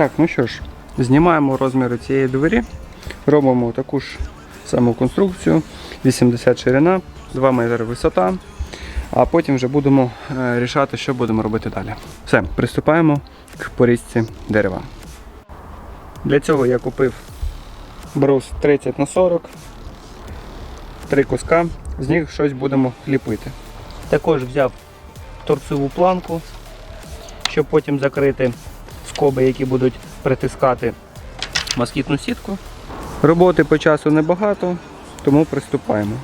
Так, ну що ж, знімаємо розміри цієї двері, робимо таку ж саму конструкцію, 80 ширина, 2 метри висота, а потім вже будемо е, рішати, що будемо робити далі. Все, приступаємо к порізці дерева. Для цього я купив брус 30 на 40, три куска, з них щось будемо ліпити. Також взяв торцеву планку, щоб потім закрити скоби, які будуть притискати москітну сітку. Роботи по часу небагато, тому приступаємо.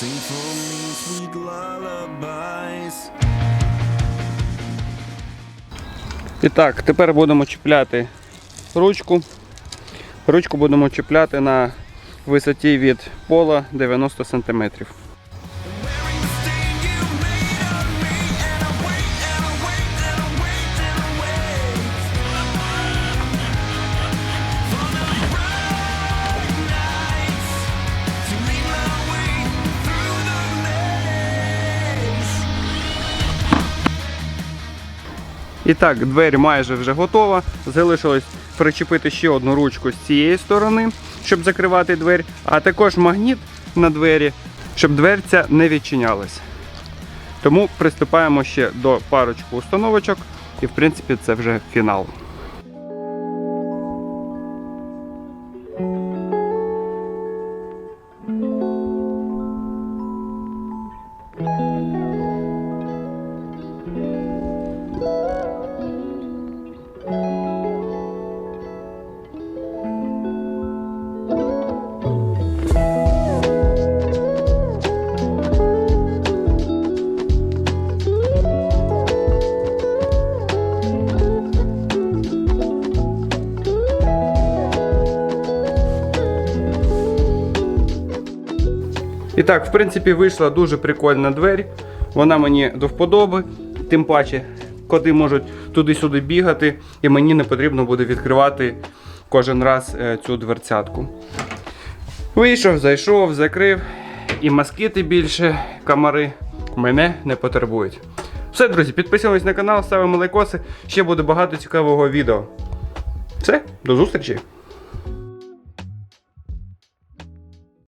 Sing for me sweet lullabies. І так, тепер будемо чіпляти ручку. Ручку будемо чіпляти на висоті від пола 90 см. І так, двері майже вже готова. Залишилось причепити ще одну ручку з цієї сторони, щоб закривати двері, а також магніт на двері, щоб дверця не відчинялась. Тому приступаємо ще до парочку установочок, і в принципі це вже фінал. І так, в принципі, вийшла дуже прикольна двері. Вона мені до вподоби. Тим паче, коти можуть туди-сюди бігати, і мені не потрібно буде відкривати кожен раз е, цю дверцятку. Вийшов, зайшов, закрив. І москіти більше, комари мене не потребують. Все, друзі, підписуємось на канал, ставимо лайкоси. Ще буде багато цікавого відео. Все, до зустрічі!